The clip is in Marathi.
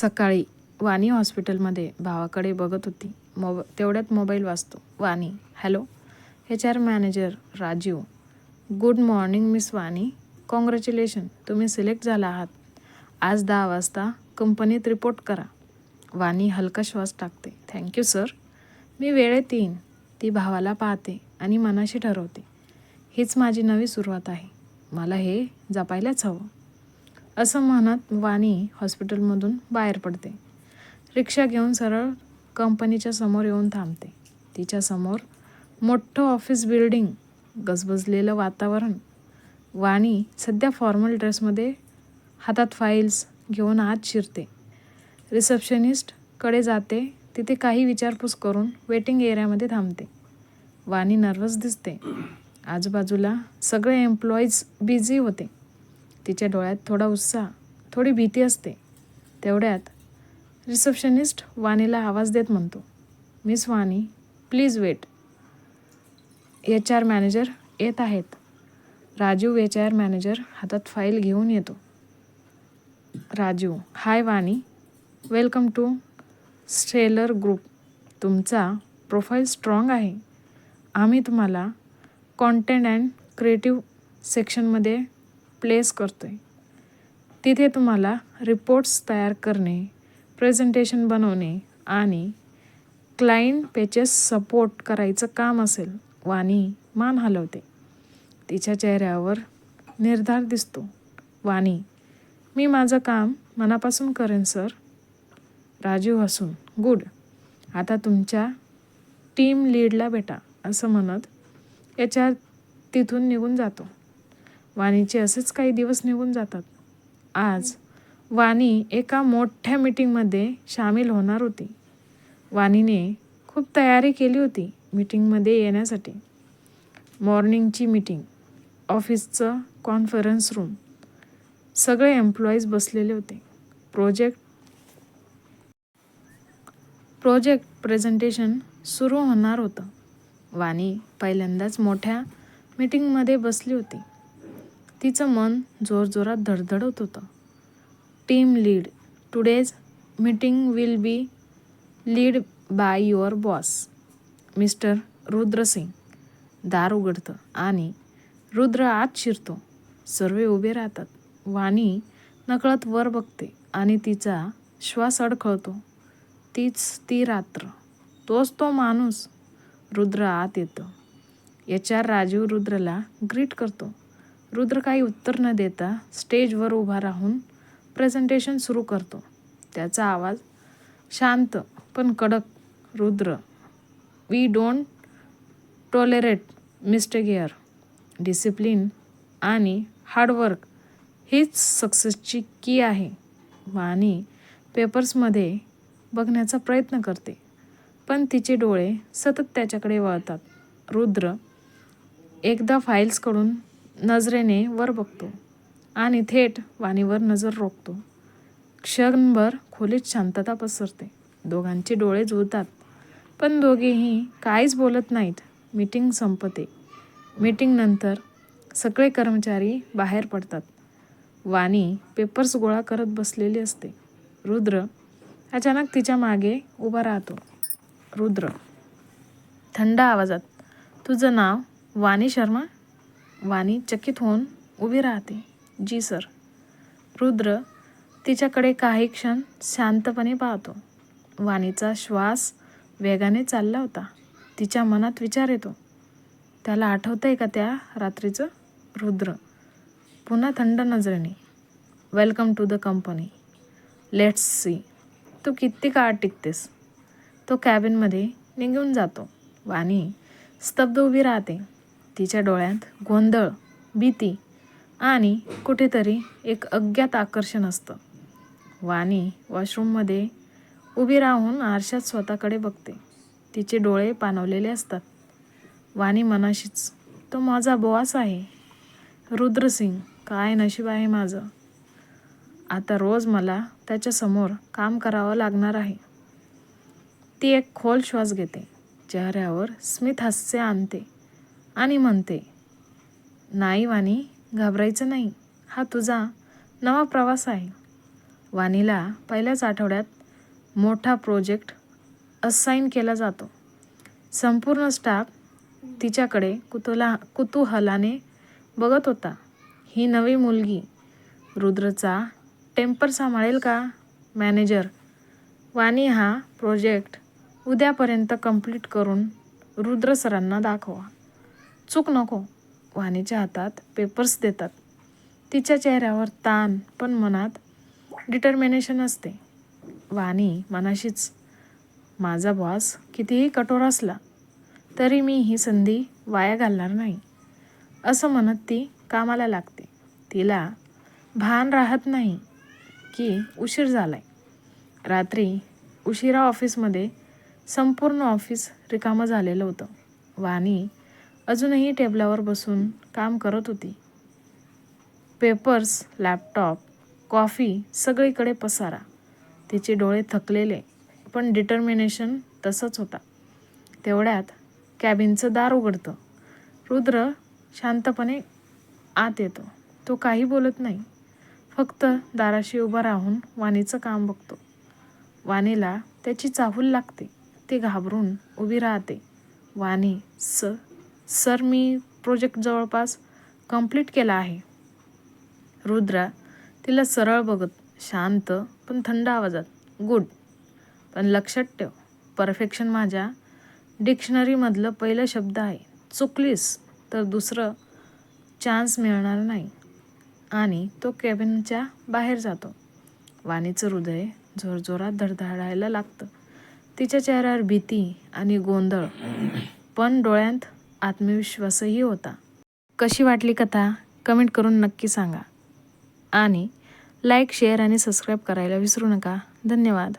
सकाळी वाणी हॉस्पिटलमध्ये भावाकडे बघत होती. मोब तेवढ्यात मोबाईल वाचतो Vani hello H R manager Rajiv. Good morning miss Vani. Congratulation तुम्ही सिलेक्ट झाला आहात. आज दहा वाजता कंपनीत रिपोर्ट करा. वाणी हलका श्वास टाकते. Thank you sir. मी वेळेत येईन ती भावाला पाहते आणि मनाशी ठरवते. हीच माझी नवी सुरुवात आहे. मला हे जपायलाच हवं. असं म्हणत वाणी हॉस्पिटलमधून बाहेर पडते. रिक्षा घेऊन सरळ कंपनीच्या समोर येऊन थांबते. तिच्यासमोर मोठं ऑफिस बिल्डिंग गजबजलेलं वातावरण. वाणी सध्या फॉर्मल ड्रेसमध्ये हातात फाईल्स घेऊन आत शिरते. रिसेप्शनिस्टकडे जाते तिथे काही विचारपूस करून वेटिंग एरियामध्ये थांबते. वाणी नर्वस दिसते. आजूबाजूला सगळे एम्प्लॉईज बिझी होते. तिच्या डोळ्यात थोडा उत्साह थोडी भीती असते. तेवढ्यात रिसेप्शनिस्ट वाणीला आवाज देत म्हणतो miss Vani please wait. H R manager येत आहेत. राजू एच आर मॅनेजर हातात फाईल घेऊन येतो. Raju hi Vani welcome to stellar group. तुमचा प्रोफाईल स्ट्रॉंग आहे. आम्ही तुम्हाला कॉन्टेंट अँड क्रिएटिव्ह सेक्शनमध्ये प्लेस करतो आहे तिथे तुम्हाला रिपोर्ट्स तयार करणे प्रेझेंटेशन बनवणे आणि क्लाइंट पेचेस सपोर्ट करायचं काम असेल वाणी मान हलवते. तिच्या चेहऱ्यावर निर्धार दिसतो. वाणी मी माझं काम मनापासून करेन सर. राजीव हसून गुड. आता तुमच्या टीम लीडला भेटा असं म्हणत याच्या तिथून निघून जातो. वाणीचे असेच काही दिवस निघून जातात. आज वाणी एका मोठ्या मीटिंगमध्ये सामील होणार होती. वाणीने खूप तयारी केली होती मीटिंगमध्ये येण्यासाठी. मॉर्निंगची मीटिंग ऑफिसचं कॉन्फरन्स रूम सगळे एम्प्लॉईज बसलेले होते. प्रोजेक्ट प्रोजेक्ट प्रेझेंटेशन सुरू होणार होतं. वाणी पहिल्यांदाच मोठ्या मीटिंगमध्ये बसली होती. तिचं मन जोरजोरात धडधडत होतं. Team lead today's meeting will be lead by your boss mister Rudrasingh. दार उघडतं आणि रुद्र आत शिरतो. सर्व उभे राहतात. वाणी नकळत वर बघते आणि तिचा श्वास अडखळतो. तीच ती रात्र. तोच तो माणूस रुद्र आत येतो. एच आर राजीव रुद्रला ग्रीट करतो. रुद्र काही उत्तर न देता स्टेजवर उभा राहून प्रेझेंटेशन सुरू करतो. त्याचा आवाज शांत पण कडक Rudra we don't tolerate mistake discipline आणि हार्डवर्क हीच सक्सेसची की आहे. वाणी पेपर्समध्ये बघण्याचा प्रयत्न करते पण तिचे डोळे सतत त्याच्याकडे वळतात. रुद्र एकदा फाईल्सकडून नजरेने वर बघतो आणि थेट वाणीवर नजर रोखतो. क्षणभर खोलीत शांतता पसरते. दोघांचे डोळे जुळतात. पण दोघेही काहीच बोलत नाहीत. मीटिंग संपते. मीटिंगनंतर सगळे कर्मचारी बाहेर पडतात. वाणी पेपर्स गोळा करत बसलेली असते. रुद्र अचानक तिच्यामागे उभा राहतो. रुद्र थंड आवाजात तुझं नाव वाणी शर्मा? वाणी चकित होऊन उभी राहते. जी सर. रुद्र तिच्याकडे काही क्षण शांतपणे पाहतो. वाणीचा श्वास वेगाने चालला होता. तिच्या मनात विचार येतो. त्याला आठवतं आहे का त्या रात्रीचं? रुद्र. पुन्हा थंड नजरेने. Welcome to the company let's see तू किती काळ टिकतेस? तो कॅबिनमध्ये निघून जातो. वाणी स्तब्ध उभी राहते. तिच्या डोळ्यात गोंधळ भीती आणि कुठेतरी एक अज्ञात आकर्षण असतं. वाणी वॉशरूममध्ये उभी राहून आरशात स्वतःकडे बघते. तिचे डोळे पाणवलेले असतात. वाणी मनाशीच तो माझा बॉस आहे. रुद्रसिंग काय नशीब आहे माझं? आता रोज मला त्याच्यासमोर काम करावं लागणार आहे. ती एक खोल श्वास घेते. चेहऱ्यावर स्मित हास्य आणते. आणि म्हणते नाही वाणी घाबरायचं नाही. हा तुझा नवा प्रवास आहे. वाणीला पहिल्याच आठवड्यात मोठा प्रोजेक्ट असाईन केला जातो. संपूर्ण स्टाफ तिच्याकडे कुतुला कुतूहलाने बघत होता. ही नवी मुलगी. रुद्रचा टेम्पर सांभाळेल का मॅनेजर वाणी हा प्रोजेक्ट उद्यापर्यंत कंप्लीट करून रुद्र सरांना दाखवा. चूक नको. वाणीच्या हातात पेपर्स देतात. तिच्या चेहऱ्यावर ताण पण मनात डिटर्मिनेशन असते. वाणी मनाशीच. माझा बॉस कितीही कठोर असला तरी मी ही संधी वाया घालणार नाही. असं म्हणत ती कामाला लागते. तिला भान राहत नाही की उशीर झाला आहे रात्री उशिरा ऑफिसमध्ये संपूर्ण ऑफिस रिकामं झालेलं होतं. वाणी अजूनही टेबलावर बसून काम करत होती. पेपर्स लॅपटॉप कॉफी सगळीकडे पसारा. तिचे डोळे थकलेले पण डिटर्मिनेशन तसंच होता. तेवढ्यात कॅबिनचं दार उघडतं. रुद्र शांतपणे आत येतो. तो काही बोलत नाही. फक्त दाराशी उभा राहून वाणीचं काम बघतो. वाणीला त्याची चाहूल लागते. ती घाबरून उभी राहते. वाणी स सर मी प्रोजेक्ट जवळपास कंप्लीट केला आहे. रुद्रा तिला सरळ बघत शांत पण थंड आवाजात गुड. पण लक्षात ठेव परफेक्शन माझ्या डिक्शनरीमधलं पहिलं शब्द आहे. चुकलीस तर दुसरं चान्स मिळणार नाही. आणि तो कॅबिनच्या बाहेर जातो. वाणीचं हृदय जोरजोरात धडधडायला लागतं. तिच्या चेहऱ्यावर भीती आणि गोंधळ पण डोळ्यांत आत्मविश्वासही होता. कशी वाटली कथा? कमेंट करून नक्की सांगा. आणि लाईक शेअर आणि सबस्क्राईब करायला विसरू नका. धन्यवाद.